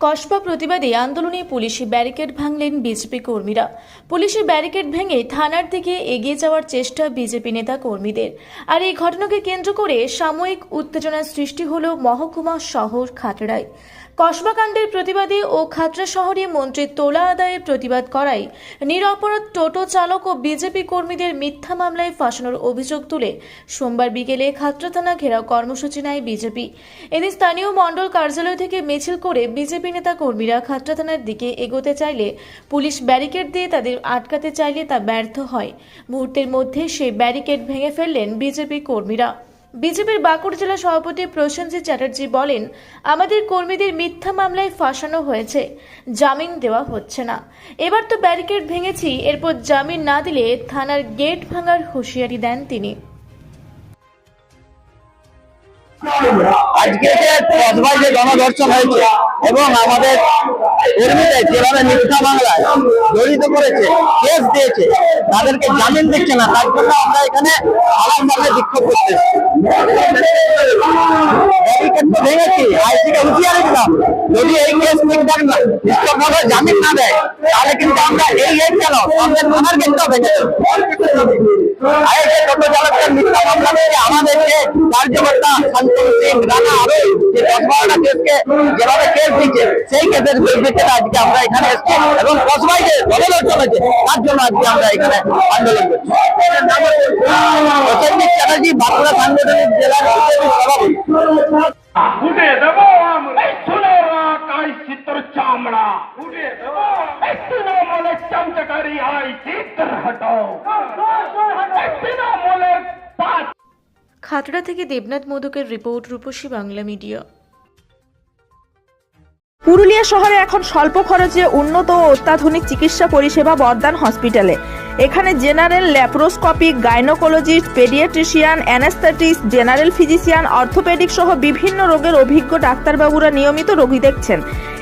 কসবা প্রতিবাদে আন্দোলনে পুলিশি ব্যারিকেড ভাঙলেন বিজেপি কর্মীরা। পুলিশি ব্যারিকেড ভেঙে থানার দিকে এগিয়ে যাওয়ার চেষ্টা বিজেপি নেতা কর্মীদের। আর এই ঘটনাকে কেন্দ্র করে সাময়িক উত্তেজনার সৃষ্টি হল মহকুমা শহর খাতড়ায়। কসবাকাণ্ডের প্রতিবাদে ও খাতড়া শহরে মন্ত্রীর তোলা আদায়ের প্রতিবাদ করায় নিরপরাধ টোটো চালক ও বিজেপি কর্মীদের মিথ্যা মামলায় ফাঁসানোর অভিযোগ তুলে সোমবার বিকেলে খাতড়া থানা ঘেরাও কর্মসূচি নেয় বিজেপি। এদিন স্থানীয় মণ্ডল কার্যালয় থেকে মিছিল করে বিজেপি নেতা কর্মীরা খাতড়া থানার দিকে এগোতে চাইলে পুলিশ ব্যারিকেড দিয়ে তাদের আটকাতে চাইলে তা ব্যর্থ হয়। মুহূর্তের মধ্যে সেই ব্যারিকেড ভেঙে ফেললেন বিজেপি কর্মীরা। বিজেপির বাঁকুড়া জেলা সভাপতি প্রসেনজিৎ চ্যাটার্জি বলেন, আমাদের কর্মীদের মিথ্যা মামলায় ফাঁসানো হয়েছে। জামিন দেওয়া হচ্ছে না। এবার তো ব্যারিকেড ভেঙেছি। এরপর জামিন না দিলে থানার গেট ভাঙার হুঁশিয়ারি দেন তিনি। আজকে যে কসবায় যে গণধর্ষণ হয়েছে এবং আমাদের কর্মীদের যেভাবে মিথ্যা বাংলায় জড়িত করেছে কেস দিয়েছে, তাদেরকে জামিন দিচ্ছে না, তার জন্য আমরা এখানে আলামভাবে বিক্ষোভ করতেছি কিন্তু আমরা এই গেট কেন? আমাদের থানার কার্যকর্তা শান্তনু সিং, রানা আরও যে দশ বারোটা কেসকে যেভাবে কেস দিচ্ছে, সেই কেসের পরিপ্রেক্ষিতে আজকে আমরা এখানে এসেছি এবং কসবাই যে চলেছে তার জন্য আজকে আমরা এখানে আন্দোলন করছি। প্রসেনজিৎ চ্যাটার্জি বাঁকুড়া সাংগঠনিক জেলার সভাপতি। চামড়া। উঠে দেবো তৃণমূলের চমচকারি আই চিত্র হটাও খাতড়া থেকে দেবনাথ মোদকের রিপোর্ট রূপসী বাংলা মিডিয়া। পুরুলিয়া শহরে এখন স্বল্প খরচে উন্নত ও অত্যাধুনিক চিকিৎসা পরিষেবা বর্ধমান হসপিটালে। এখানে general laparoscopic gynaecologist, paediatrician, anaesthetist, general physician, orthopaedic সহ বিভিন্ন রোগের অভিজ্ঞ ডাক্তারবাবুরা নিয়মিত রোগী দেখছেন।